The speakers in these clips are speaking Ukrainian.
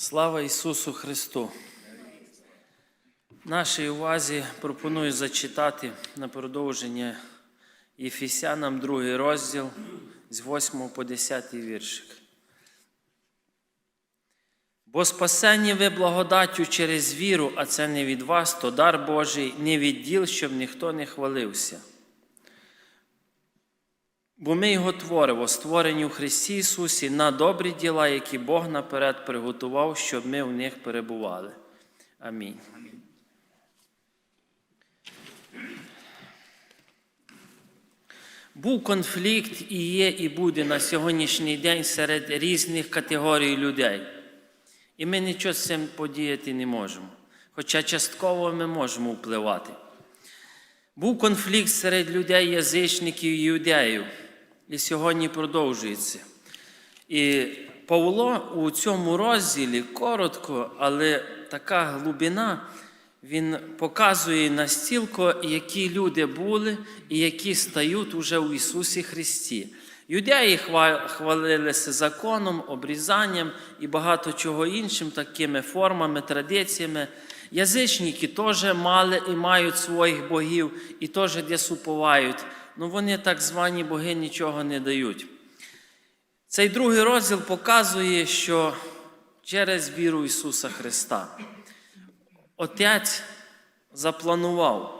Слава Ісусу Христу! Нашій увазі пропоную зачитати на продовження Єфесянам другий розділ з 8 по 10 віршик. Бо спасені ви благодаттю через віру, а це не від вас, то дар Божий, не від діл, щоб ніхто не хвалився. Бо ми його творимо, створені в Христі Ісусі на добрі діла, які Бог наперед приготував, щоб ми в них перебували. Амінь. Був конфлікт і є, і буде на сьогоднішній день серед різних категорій людей. І ми нічого з цим подіяти не можемо. Хоча частково ми можемо впливати. Був конфлікт серед людей, язичників і юдеїв, і сьогодні продовжується. І Павло у цьому розділі коротко, але така глибина, він показує настільки, які люди були і які стають уже у Ісусі Христі. Юдеї хвалилися законом, обрізанням і багато чого іншим, такими формами, традиціями. Язичники теж мали і мають своїх богів, і теж десь уповають. Ну вони так звані боги нічого не дають. Цей другий розділ показує, що через віру Ісуса Христа Отець запланував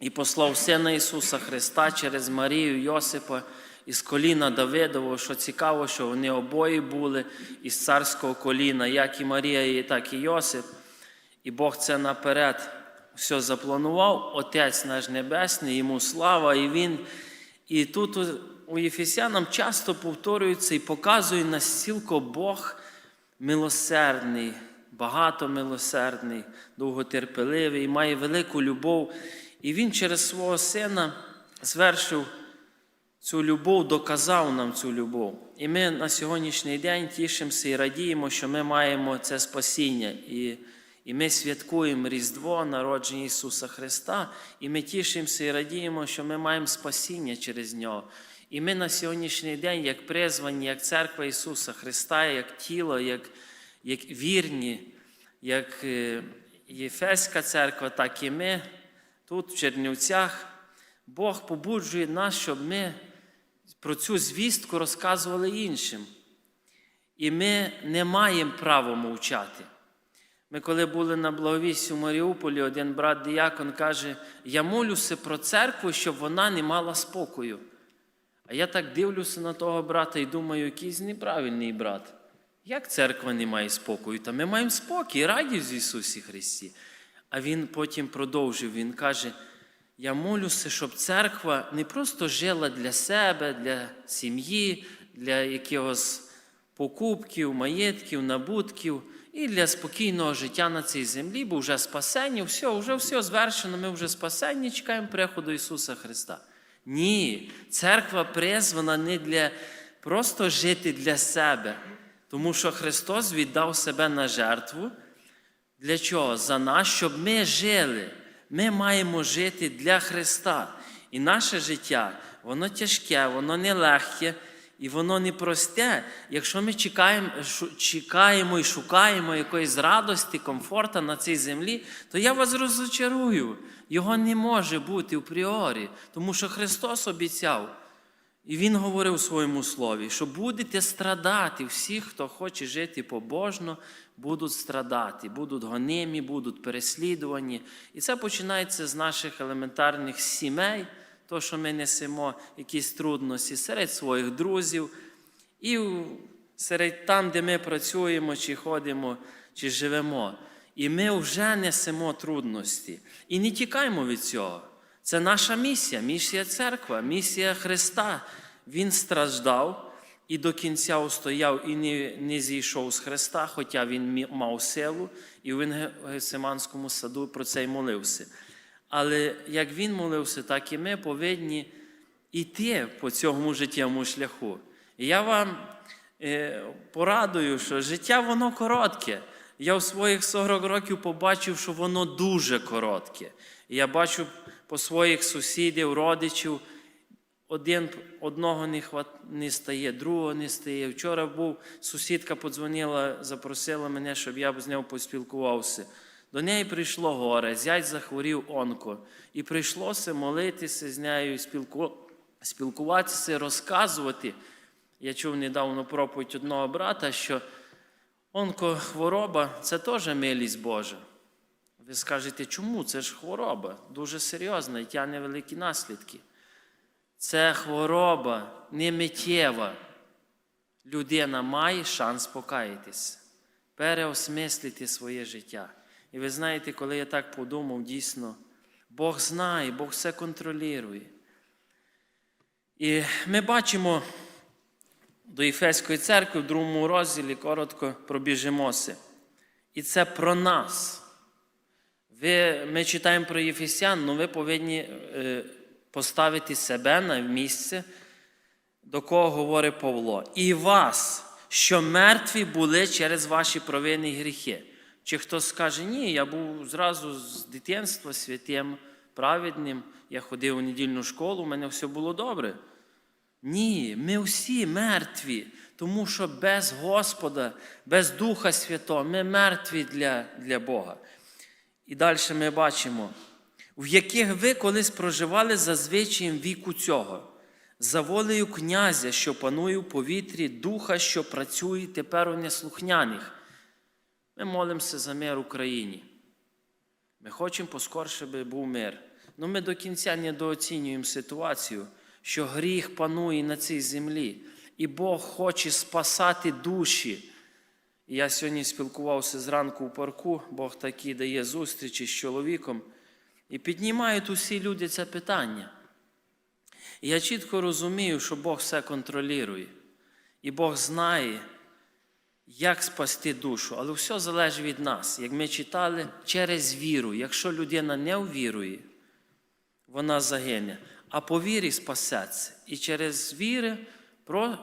і послав Сина Ісуса Христа через Марію Йосипа із коліна Давидового, що цікаво, що вони обоє були із царського коліна, як і Марія, так і Йосип. І Бог це наперед все запланував. Отець наш Небесний, йому слава, і Він. І тут у- Єфесянам часто повторюється і показує настільки Бог милосердний, багатомилосердний, довготерпеливий, має велику любов. І Він через свого сина звершив цю любов, доказав нам цю любов. І ми на сьогоднішній день тішимося і радіємо, що ми маємо це спасіння. І, і ми святкуємо Різдво, народження Ісуса Христа, і ми тішимося і радіємо, що ми маємо спасіння через Нього. І ми на сьогоднішній день, як призвані, як церква Ісуса Христа, як тіло, як, як вірні, як е, Єфеська церква, так і ми тут, в Чернівцях, Бог побуджує нас, щоб ми про цю звістку розказували іншим. І ми не маємо права мовчати. Ми, коли були на благовісті в Маріуполі, один брат Діякон каже: Я молюся про церкву, щоб вона не мала спокою. А я так дивлюся на того брата і думаю, якийсь неправильний брат. Як церква не має спокою? Та ми маємо спокій, радість в Ісусі Христі. А він потім продовжив, він каже: я молюся, щоб церква не просто жила для себе, для сім'ї, для якихось покупків, маєтків, набутків і для спокійного життя на цій землі, бо вже спасені, все, вже все звершено, ми вже спасені, чекаємо приходу Ісуса Христа. Ні, церква призвана не для просто жити для себе, тому що Христос віддав себе на жертву. Для чого? За нас, щоб ми жили. Ми маємо жити для Христа. І наше життя, воно тяжке, воно нелегке і воно непросте. Якщо ми чекаємо, чекаємо і шукаємо якоїсь радості, комфорту на цій землі, то я вас розочарую. Його не може бути в пріорі, тому що Христос обіцяв. І Він говорив у своєму слові, що будете страдати. Всі, хто хоче жити побожно, будуть страдати, будуть гонимі, будуть переслідувані. І це починається з наших елементарних сімей, то, що ми несемо якісь трудності серед своїх друзів, і серед там, де ми працюємо, чи ходимо, чи живемо. І ми вже несемо трудності. І не тікаємо від цього. Це наша місія, місія церква, місія Христа. Він страждав і до кінця устояв і не, не зійшов з Христа, хоча він мав силу, і в Ге- Гефсиманському саду про це й молився. Але як він молився, так і ми повинні йти по цьому життєвому шляху. І я вам е, порадую, що життя воно коротке. Я в своїх 40 років побачив, що воно дуже коротке. І я бачу по своїх сусідів, родичів, один, одного не, хват, не стає, другого не стає. Вчора був, сусідка подзвонила, запросила мене, щоб я з нею поспілкувався. До неї прийшло горе, зять захворів онко. І прийшлося молитися з нею, спілку, спілкуватися, розказувати. Я чув недавно проповідь одного брата, що онкохвороба це теж милість Божа. Ви скажете, чому? Це ж хвороба, дуже серйозна і тягне великі наслідки. Це хвороба не миттєва. Людина має шанс покаятися, переосмислити своє життя. І ви знаєте, коли я так подумав, дійсно, Бог знає, Бог все контролює. І ми бачимо до Єфеської церкви в другому розділі коротко пробіжимося. І це про нас. Ви, ми читаємо про Єфесян, але ви повинні е, поставити себе на місце, до кого говорить Павло. І вас, що мертві були через ваші провини і гріхи. Чи хтось скаже, ні, я був зразу з дитинства святим, праведним, я ходив у недільну школу, у мене все було добре. Ні, ми всі мертві, тому що без Господа, без Духа Святого ми мертві для, для Бога. І далі ми бачимо, в яких ви колись проживали за звичаєм віку цього, за волею князя, що панує в повітрі, духа, що працює тепер у неслухняних. Ми молимося за мир в Україні. Ми хочемо поскорше, би був мир. Ну ми до кінця недооцінюємо ситуацію, що гріх панує на цій землі, і Бог хоче спасати душі. І я сьогодні спілкувався зранку у парку, Бог такі дає зустрічі з чоловіком, і піднімають усі люди це питання. І я чітко розумію, що Бог все контролює, і Бог знає, як спасти душу, але все залежить від нас. Як ми читали, через віру. Якщо людина не ввірує, вона загине, а по вірі спасеться. І через віри про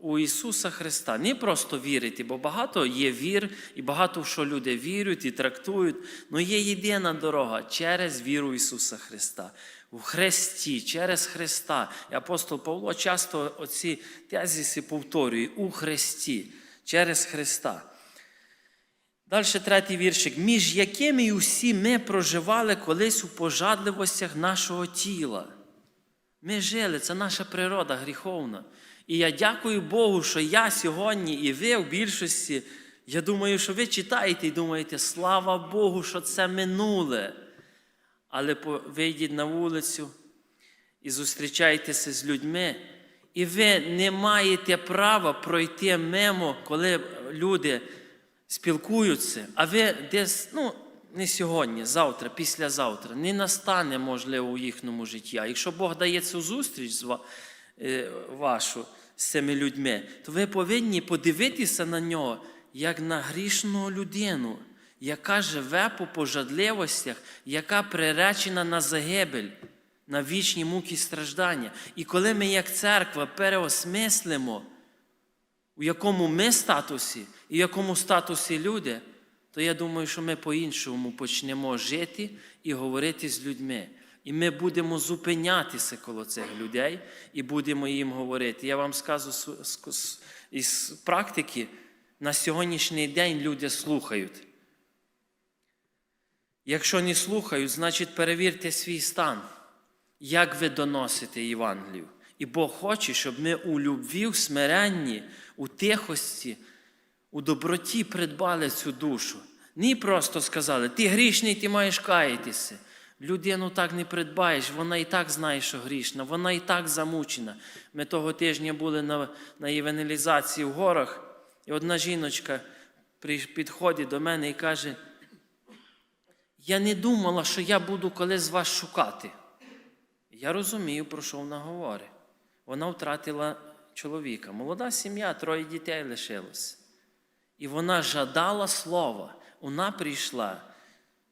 у Ісуса Христа. Не просто вірити, бо багато є вір, і багато в що люди вірять і трактують. але є єдина дорога через віру Ісуса Христа. У Христі, через Христа. І апостол Павло часто оці тезиси повторює у Христі, через Христа. Далі третій віршик. Між якими усі ми проживали колись у пожадливостях нашого тіла. Ми жили, це наша природа гріховна. І я дякую Богу, що я сьогодні і ви в більшості, я думаю, що ви читаєте і думаєте, слава Богу, що це минуле. Але вийдіть на вулицю і зустрічайтеся з людьми, і ви не маєте права пройти мимо, коли люди спілкуються, а ви десь, ну, не сьогодні, завтра, післязавтра, не настане, можливо, у їхньому житті. А якщо Бог дає цю зустріч з вашу з цими людьми, то ви повинні подивитися на нього як на грішну людину, яка живе по пожадливостях, яка приречена на загибель, на вічні муки страждання. І коли ми, як церква, переосмислимо, у якому ми статусі і в якому статусі люди, то я думаю, що ми по-іншому почнемо жити і говорити з людьми. І ми будемо зупинятися коло цих людей і будемо їм говорити. Я вам скажу із практики, на сьогоднішній день люди слухають. Якщо не слухають, значить перевірте свій стан, як ви доносите Євангелію. І Бог хоче, щоб ми у любві, в смиренні, у тихості, у доброті придбали цю душу. Не просто сказали, ти грішний, ти маєш каятися. Людину так не придбаєш, вона і так знає, що грішна, вона і так замучена. Ми того тижня були на на євангелізації в горах, і одна жіночка підходить до мене і каже: Я не думала, що я буду колись вас шукати. Я розумію, про що вона говорить. Вона втратила чоловіка. Молода сім'я, троє дітей лишилось. І вона жадала слова. Вона прийшла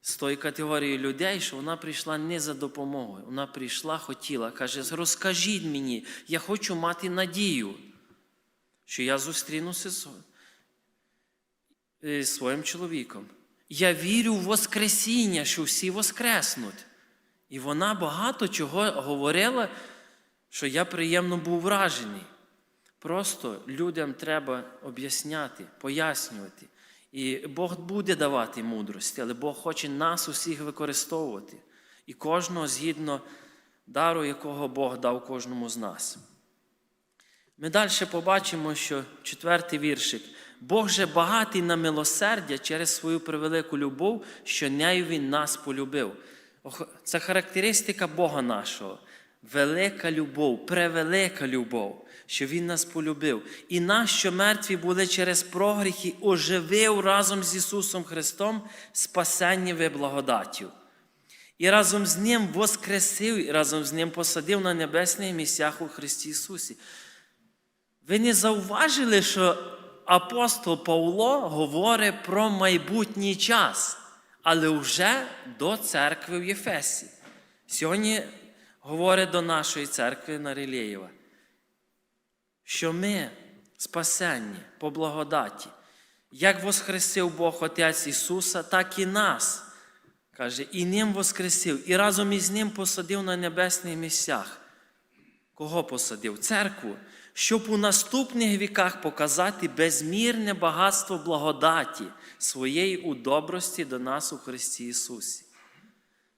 з тої категорії людей, що вона прийшла не за допомогою. Вона прийшла, хотіла, каже, розкажіть мені, я хочу мати надію, що я зустрінуся з своїм чоловіком. Я вірю в Воскресіння, що всі воскреснуть. І вона багато чого говорила що я приємно був вражений. Просто людям треба об'ясняти, пояснювати. І Бог буде давати мудрості, але Бог хоче нас усіх використовувати. І кожного згідно дару, якого Бог дав кожному з нас. Ми далі побачимо, що четвертий віршик. Бог же багатий на милосердя через свою превелику любов, що нею Він нас полюбив. Це характеристика Бога нашого. Велика любов, превелика любов, що Він нас полюбив. І нас, що мертві були через прогріхи, оживив разом з Ісусом Христом спасенні ви благодаттю. І разом з Ним воскресив, і разом з Ним посадив на небесних місцях у Христі Ісусі. Ви не зауважили, що апостол Павло говорить про майбутній час, але вже до церкви в Єфесі. Сьогодні говорить до нашої церкви на що ми спасенні по благодаті, як воскресив Бог Отець Ісуса, так і нас. Каже, і ним воскресив, і разом із ним посадив на небесних місцях. Кого посадив? Церкву, щоб у наступних віках показати безмірне багатство благодаті своєї у добрості до нас у Христі Ісусі.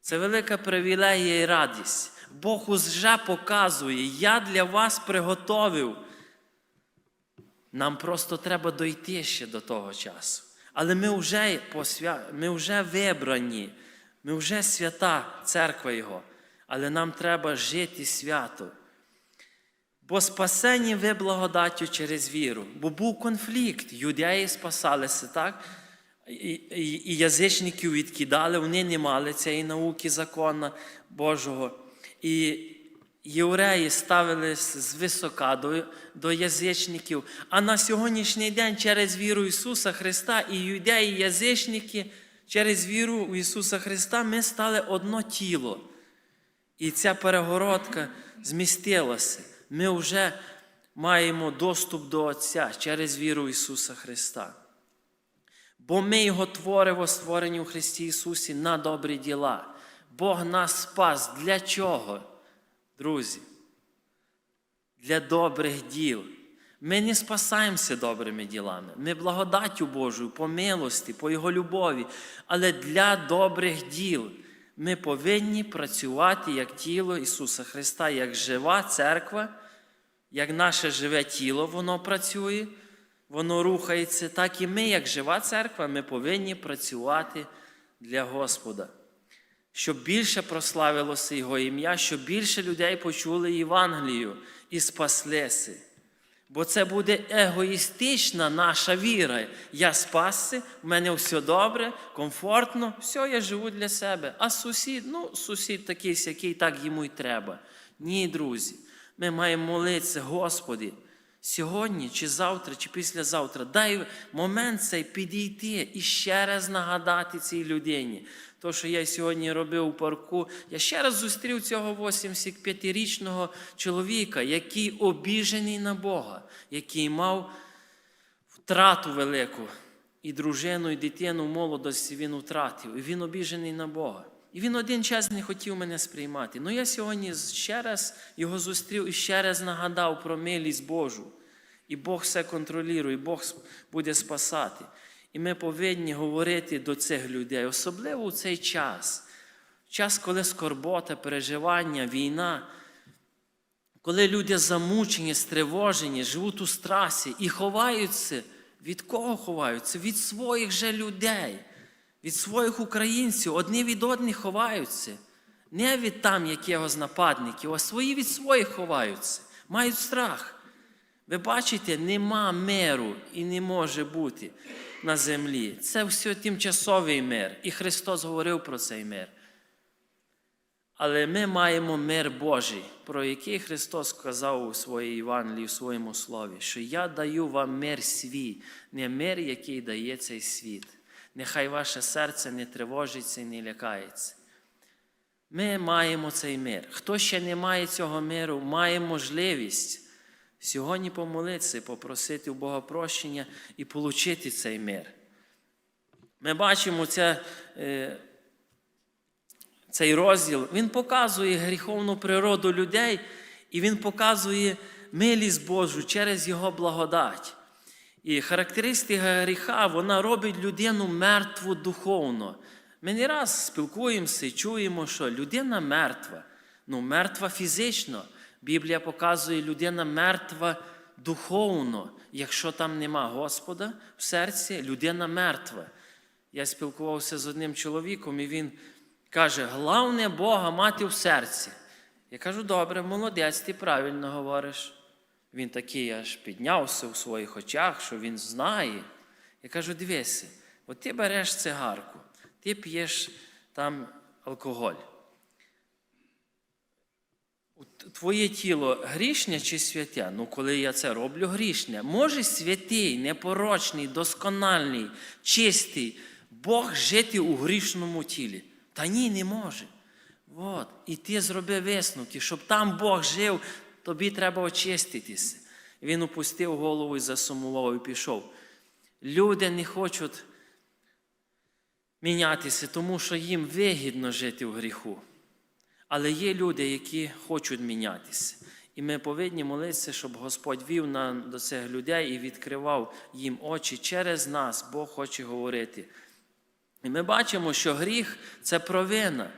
Це велика привілегія і радість. Бог уже показує, я для вас приготовив. Нам просто треба дойти ще до того часу. Але ми вже, посвя... ми вже вибрані, ми вже свята церква Його. Але нам треба жити свято. Бо спасені ви благодаттю через віру. Бо був конфлікт. Юдеї спасалися, так? І, і, і язичників відкидали, вони не мали цієї науки закона Божого. І євреї ставились звисока до, до язичників. А на сьогоднішній день через віру Ісуса Христа і юдеї, і язичники, через віру у Ісуса Христа ми стали одно тіло. І ця перегородка змістилася. Ми вже маємо доступ до Отця через віру в Ісуса Христа. Бо ми Його твориво створені у Христі Ісусі на добрі діла. Бог нас спас. Для чого, друзі? Для добрих діл. Ми не спасаємося добрими ділами. Ми благодаттю Божою, по милості, по Його любові. Але для добрих діл ми повинні працювати як тіло Ісуса Христа, як жива церква, як наше живе тіло, воно працює, воно рухається, так і ми, як жива церква, ми повинні працювати для Господа. Щоб більше прославилося Його ім'я, щоб більше людей почули Євангелію і спаслися. Бо це буде егоїстична наша віра. Я спасся, в мене все добре, комфортно, все, я живу для себе. А сусід, ну, сусід такий сякий, так йому й треба. Ні, друзі, ми маємо молитися, Господи, сьогодні, чи завтра, чи післязавтра, дай момент цей підійти і ще раз нагадати цій людині. То, що я сьогодні робив у парку, я ще раз зустрів цього 85-річного чоловіка, який обіжений на Бога, який мав втрату велику. І дружину, і дитину молодості він втратив. І він обіжений на Бога. І він один час не хотів мене сприймати. Ну я сьогодні ще раз його зустрів і ще раз нагадав про милість Божу. І Бог все контролює, і Бог буде спасати. І ми повинні говорити до цих людей, особливо у цей час, час, коли скорбота, переживання, війна, коли люди замучені, стривожені, живуть у страсі і ховаються. Від кого ховаються? Від своїх же людей, від своїх українців. Одні від одних ховаються. Не від там якогось нападників, а свої від своїх ховаються, мають страх. Ви бачите, нема миру і не може бути на землі. Це все тимчасовий мир. І Христос говорив про цей мир. Але ми маємо мир Божий, про який Христос сказав у своїй Євангелії, у своєму слові, що я даю вам мир свій, не мир, який дає цей світ. Нехай ваше серце не тривожиться і не лякається. Ми маємо цей мир. Хто ще не має цього миру, має можливість сьогодні помолитися, попросити у Бога прощення і отримати цей мир. Ми бачимо це, цей розділ, він показує гріховну природу людей І Він показує милість Божу через Його благодать. І характеристика гріха, вона робить людину мертву духовно. Ми не раз спілкуємося і чуємо, що людина мертва, ну мертва фізично. Біблія показує, людина мертва духовно. Якщо там нема Господа в серці, людина мертва. Я спілкувався з одним чоловіком, і він каже: головне Бога мати в серці. Я кажу, добре, молодець, ти правильно говориш. Він такий аж піднявся у своїх очах, що він знає. Я кажу, дивися, от ти береш цигарку, ти п'єш там алкоголь. Твоє тіло грішне чи святе? Ну, коли я це роблю, грішне. Може святий, непорочний, доскональний, чистий Бог жити у грішному тілі? Та ні, не може. От. І ти зроби висновки, щоб там Бог жив, тобі треба очиститися. Він опустив голову і засумував і пішов. Люди не хочуть мінятися, тому що їм вигідно жити в гріху. Але є люди, які хочуть мінятися. І ми повинні молитися, щоб Господь вів нам до цих людей і відкривав їм очі через нас, Бог хоче говорити. І ми бачимо, що гріх це провина.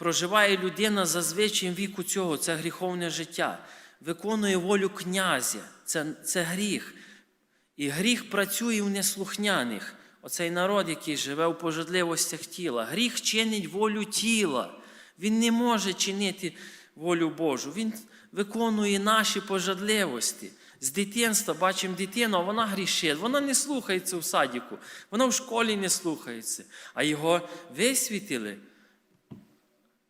Проживає людина за звичаєм віку цього, це гріховне життя, виконує волю князя, це, це гріх. І гріх працює в неслухняних. Оцей народ, який живе в пожадливостях тіла. Гріх чинить волю тіла. Він не може чинити волю Божу. Він виконує наші пожадливості. З дитинства бачимо дитину, а вона грішить, вона не слухається в садіку, вона в школі не слухається, а його висвітили,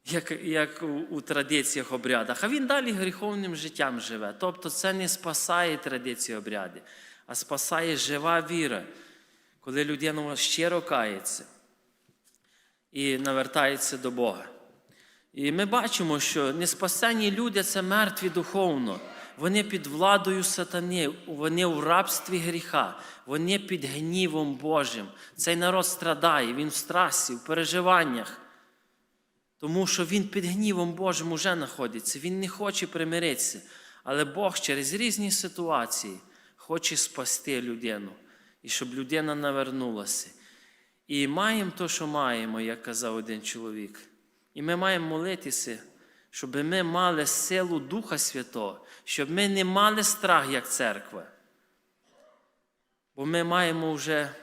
як, як у, у традиціях обрядах. А він далі гріховним життям живе. Тобто це не спасає традиції обряди, а спасає жива віра, коли людина щиро кається і навертається до Бога. І ми бачимо, що неспасені люди це мертві духовно. Вони під владою сатани, вони в рабстві гріха, вони під гнівом Божим. Цей народ страдає, він в страсі, в переживаннях. Тому що він під гнівом Божим уже знаходиться, він не хоче примиритися. Але Бог через різні ситуації хоче спасти людину, і щоб людина навернулася. І маємо те, що маємо, як казав один чоловік. І ми маємо молитися, щоб ми мали силу Духа Святого, щоб ми не мали страх, як церква. Бо ми маємо вже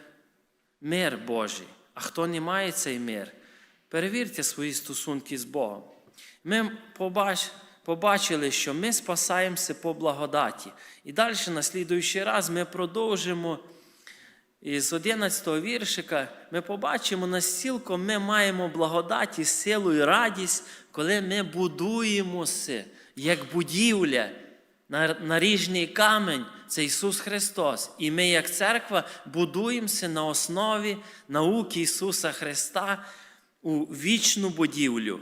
мир Божий. А хто не має цей мир, перевірте свої стосунки з Богом. Ми побач, побачили, що ми спасаємося по благодаті. І далі, на слідуючий раз, ми продовжимо. І з 11 го віршика ми побачимо, настільки ми маємо благодаті, силу і радість, коли ми будуємося як будівля, наріжний камень це Ісус Христос. І ми, як церква, будуємося на основі науки Ісуса Христа у вічну будівлю.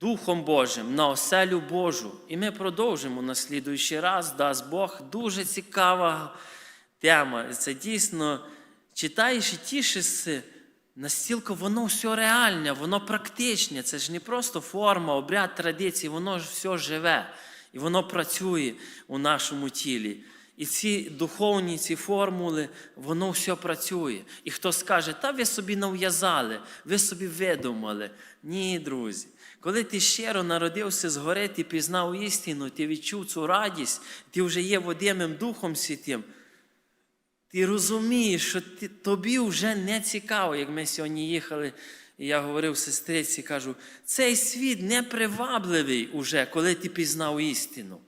Духом Божим на оселю Божу. І ми продовжимо на слідуючий раз, дасть Бог, дуже цікава тема. Це дійсно читаєш і тішишся, настільки воно все реальне, воно практичне. Це ж не просто форма, обряд традиції, воно ж все живе і воно працює у нашому тілі. І ці духовні ці формули, воно все працює. І хто скаже, та ви собі нав'язали, ви собі видумали. Ні, друзі. Коли ти щиро народився згори, ти пізнав істину, ти відчув цю радість, ти вже є водимим Духом Святим, ти розумієш, що ти, тобі вже не цікаво, як ми сьогодні їхали, і я говорив сестриці, кажу, цей світ непривабливий уже, коли ти пізнав істину.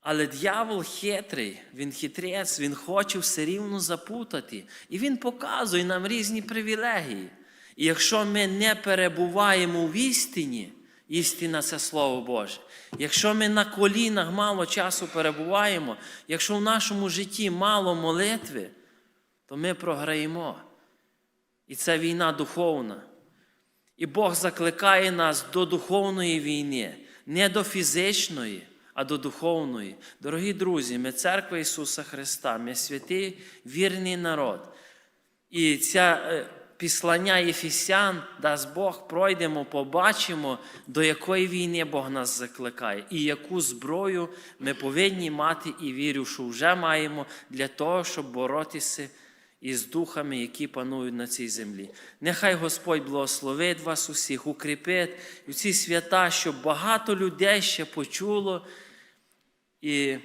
Але дьявол хитрий, він хитрець, він хоче все рівно запутати. І він показує нам різні привілегії. І якщо ми не перебуваємо в істині, істина це Слово Боже. Якщо ми на колінах мало часу перебуваємо, якщо в нашому житті мало молитви, то ми програємо. І це війна духовна. І Бог закликає нас до духовної війни, не до фізичної, а до духовної. Дорогі друзі, ми церква Ісуса Христа, ми святий вірний народ. І ця післання Єфісян, дасть Бог, пройдемо, побачимо, до якої війни Бог нас закликає, і яку зброю ми повинні мати, і вірю, що вже маємо для того, щоб боротися із духами, які панують на цій землі. Нехай Господь благословить вас усіх, укріпить у ці свята, щоб багато людей ще почуло і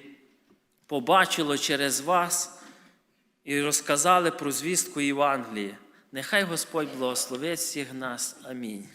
побачило через вас і розказали про звістку Євангелії. Нехай Господь благословить всіх нас. Амінь.